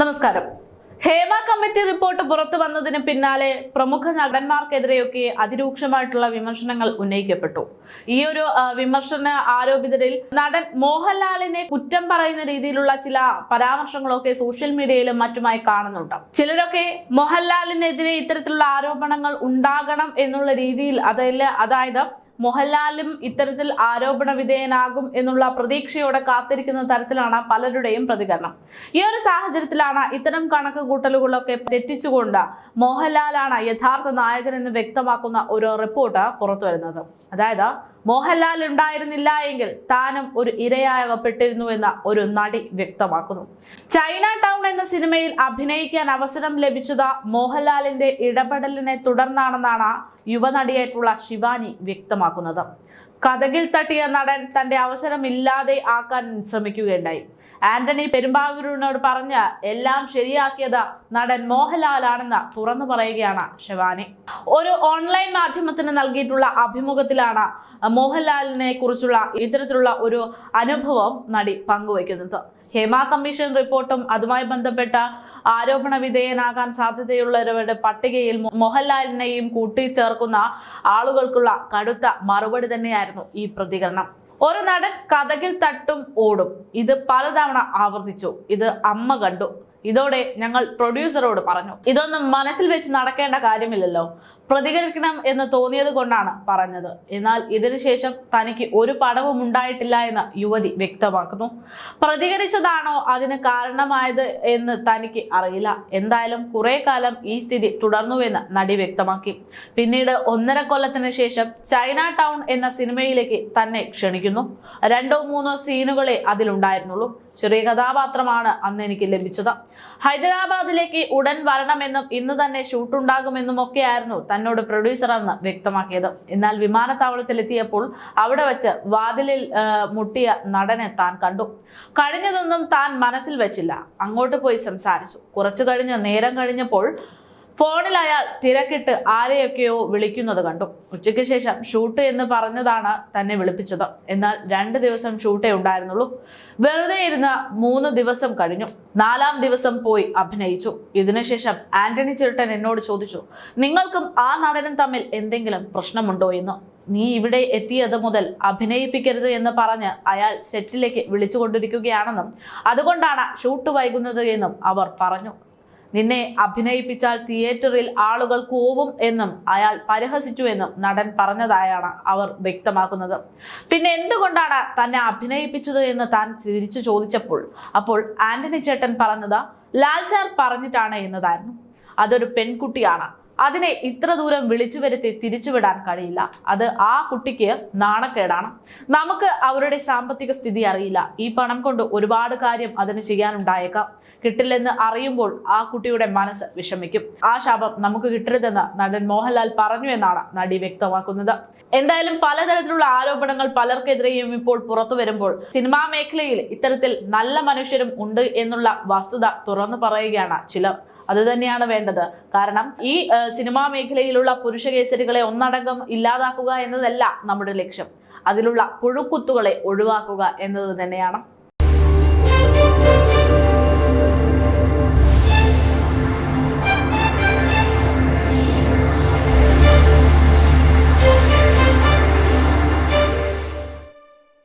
നമസ്കാരം. Hema committee report പുറത്തു വന്നതിന് പിന്നാലെ പ്രമുഖ നടന്മാർക്കെതിരെയൊക്കെ അതിരൂക്ഷമായിട്ടുള്ള വിമർശനങ്ങൾ ഉന്നയിക്കപ്പെട്ടു. ഈ ഒരു വിമർശന ആരോപിതരിൽ നടൻ മോഹൻലാലിനെ കുറ്റം പറയുന്ന രീതിയിലുള്ള ചില പരാമർശങ്ങളൊക്കെ സോഷ്യൽ മീഡിയയിലും മറ്റുമായി കാണുന്നുണ്ട്. ചിലരൊക്കെ മോഹൻലാലിനെതിരെ ഇത്തരത്തിലുള്ള ആരോപണങ്ങൾ ഉണ്ടാകണം എന്നുള്ള രീതിയിൽ അതല്ല അതായത് മോഹൻലാലും ഇത്തരത്തിൽ ആരോപണ വിധേയനാകും എന്നുള്ള പ്രതീക്ഷയോടെ കാത്തിരിക്കുന്ന തരത്തിലാണ് പലരുടെയും പ്രതികരണം. ഈ ഒരു സാഹചര്യത്തിലാണ് ഇത്തരം കണക്ക് കൂട്ടലുകളൊക്കെ തെറ്റിച്ചുകൊണ്ട് മോഹൻലാലാണ് യഥാർത്ഥ നായകൻ എന്ന് വ്യക്തമാക്കുന്ന ഒരു റിപ്പോർട്ട് പുറത്തു വരുന്നത് അതായത് മോഹൻലാൽ ഉണ്ടായിരുന്നില്ല എങ്കിൽ താനും ഒരു ഇരയാകപ്പെട്ടിരുന്നു എന്ന ഒരു നടി വ്യക്തമാക്കുന്നു. ചൈന ടൗൺ എന്ന സിനിമയിൽ അഭിനയിക്കാൻ അവസരം ലഭിച്ചത് മോഹൻലാലിന്റെ ഇടപെടലിനെ തുടർന്നാണെന്നാണ് യുവനടിയായിട്ടുള്ള ശിവാനി വ്യക്തമാക്കുന്നത്. കഥകിൽ തട്ടിയ നടൻ തന്റെ അവസരം ഇല്ലാതെ ആക്കാൻ ശ്രമിക്കുകയുണ്ടായി. ആന്റണി പെരുമ്പാവൂരിനോട് പറഞ്ഞ എല്ലാം ശരിയാക്കിയത് നടൻ മോഹൻലാലാണെന്ന് തുറന്നു പറയുകയാണ് ശിവാനി. ഒരു ഓൺലൈൻ മാധ്യമത്തിന് നൽകിയിട്ടുള്ള അഭിമുഖത്തിലാണ് മോഹൻലാലിനെ കുറിച്ചുള്ള ഇത്തരത്തിലുള്ള ഒരു അനുഭവം നടി പങ്കുവയ്ക്കുന്നത്. ഹേമ കമ്മീഷൻ റിപ്പോർട്ടും അതുമായി ബന്ധപ്പെട്ട ആരോപണ വിധേയനാകാൻ സാധ്യതയുള്ളവരുടെ പട്ടികയിൽ മോഹൻലാലിനെയും കൂട്ടിച്ചേർക്കുന്ന ആളുകൾക്കുള്ള കടുത്ത മറുപടി തന്നെയായിരുന്നു ഈ പ്രതികരണം. ഒരു നടൻ കഥകിൽ തട്ടും ഓടും. ഇത് പലതവണ ആവർത്തിച്ചു. ഇത് അമ്മ കണ്ടു. ഇതോടെ ഞങ്ങൾ പ്രൊഡ്യൂസറോട് പറഞ്ഞു. ഇതൊന്നും മനസ്സിൽ വെച്ച് നടക്കേണ്ട കാര്യമില്ലല്ലോ. പ്രതികരിക്കണം എന്ന് തോന്നിയത് കൊണ്ടാണ് പറഞ്ഞത്. എന്നാൽ ഇതിനുശേഷം തനിക്ക് ഒരു പടവും ഉണ്ടായിട്ടില്ല എന്ന് യുവതി വ്യക്തമാക്കുന്നു. പ്രതികരിച്ചതാണോ അതിന് കാരണമായത് എന്ന് തനിക്ക് അറിയില്ല. എന്തായാലും കുറെ കാലം ഈ സ്ഥിതി തുടർന്നുവെന്ന് നടി വ്യക്തമാക്കി. പിന്നീട് ഒന്നര കൊല്ലത്തിന് ശേഷം ചൈന ടൗൺ എന്ന സിനിമയിലേക്ക് തന്നെ ക്ഷണിക്കുന്നു. രണ്ടോ മൂന്നോ സീനുകളെ അതിലുണ്ടായിരുന്നുള്ളൂ. ചെറിയ കഥാപാത്രമാണ് അന്ന് എനിക്ക് ലഭിച്ചത്. ഹൈദരാബാദിലേക്ക് ഉടൻ വരണമെന്നും ഇന്ന് തന്നെ ഷൂട്ടുണ്ടാകുമെന്നും ഒക്കെയായിരുന്നു തന്നോട് പ്രൊഡ്യൂസർ അന്ന് വ്യക്തമാക്കിയത്. എന്നാൽ വിമാനത്താവളത്തിലെത്തിയപ്പോൾ അവിടെ വച്ച് വാതിലിൽ മുട്ടിയ നടനെ താൻ കണ്ടു. കഴിഞ്ഞതൊന്നും താൻ മനസ്സിൽ വെച്ചില്ല. അങ്ങോട്ട് പോയി സംസാരിച്ചു. കുറച്ചു കഴിഞ്ഞ് നേരം കഴിഞ്ഞപ്പോൾ ഫോണിൽ അയാൾ തിരക്കിട്ട് ആരെയൊക്കെയോ വിളിക്കുന്നത് കണ്ടു. ഉച്ചയ്ക്ക് ശേഷം ഷൂട്ട് എന്ന് പറഞ്ഞതാണ് തന്നെ വിളിപ്പിച്ചത്. എന്നാൽ രണ്ട് ദിവസം ഷൂട്ടേ ഉണ്ടായിരുന്നുള്ളൂ. വെറുതെ ഇരുന്ന മൂന്ന് ദിവസം കഴിഞ്ഞു. നാലാം ദിവസം പോയി അഭിനയിച്ചു. ഇതിനുശേഷം ആന്റണി ചിരട്ടൻ എന്നോട് ചോദിച്ചു നിങ്ങൾക്കും ആ നടനും തമ്മിൽ എന്തെങ്കിലും പ്രശ്നമുണ്ടോ എന്ന്? നീ ഇവിടെ എത്തിയത് മുതൽ അഭിനയിപ്പിക്കരുത് എന്ന് പറഞ്ഞ് അയാൾ സെറ്റിലേക്ക് വിളിച്ചുകൊണ്ടിരിക്കുകയാണെന്നും അതുകൊണ്ടാണ് ഷൂട്ട് വൈകുന്നത് എന്നും അവർ പറഞ്ഞു. നിന്നെ അഭിനയിപ്പിച്ചാൽ തിയേറ്ററിൽ ആളുകൾ കൂവും എന്നും അയാൾ പരിഹസിച്ചു എന്നും നടൻ പറഞ്ഞതായാണ് അവർ വ്യക്തമാക്കുന്നത്. പിന്നെ എന്തുകൊണ്ടാണ് തന്നെ അഭിനയിപ്പിച്ചത് എന്ന് താൻ തിരിച്ചു ചോദിച്ചപ്പോൾ? അപ്പോൾ ആന്റണി ചേട്ടൻ പറഞ്ഞത് ലാൽ സാർ പറഞ്ഞിട്ടാണ് എന്നതായിരുന്നു. അതൊരു പെൺകുട്ടിയാണ്. അതിനെ ഇത്ര ദൂരം വിളിച്ചു വരുത്തി തിരിച്ചുവിടാൻ കഴിയില്ല. അത് ആ കുട്ടിക്ക് നാണക്കേടാണ്. നമുക്ക് അവരുടെ സാമ്പത്തിക സ്ഥിതി അറിയില്ല. ഈ പണം കൊണ്ട് ഒരുപാട് കാര്യം അതിന് ചെയ്യാനുണ്ടായേക്കാം. കിട്ടില്ലെന്ന് അറിയുമ്പോൾ ആ കുട്ടിയുടെ മനസ്സ് വിഷമിക്കും. ആ ശാപം നമുക്ക് കിട്ടരുതെന്ന് നടൻ മോഹൻലാൽ പറഞ്ഞു എന്നാണ് നടി വ്യക്തമാക്കുന്നത്. എന്തായാലും പലതരത്തിലുള്ള ആരോപണങ്ങൾ പലർക്കെതിരെയും ഇപ്പോൾ പുറത്തു വരുമ്പോൾ സിനിമാ മേഖലയിൽ ഇത്തരത്തിൽ നല്ല മനുഷ്യരും ഉണ്ട് എന്നുള്ള വസ്തുത തുറന്നു പറയുകയാണ് ചിലർ. അത് തന്നെയാണ് വേണ്ടത്. കാരണം ഈ സിനിമാ മേഖലയിലുള്ള പുരുഷ കേസരികളെ ഒന്നടങ്കം ഇല്ലാതാക്കുക എന്നതല്ല നമ്മുടെ ലക്ഷ്യം. അതിലുള്ള പുഴുക്കുത്തുകളെ ഒഴിവാക്കുക എന്നത് തന്നെയാണ്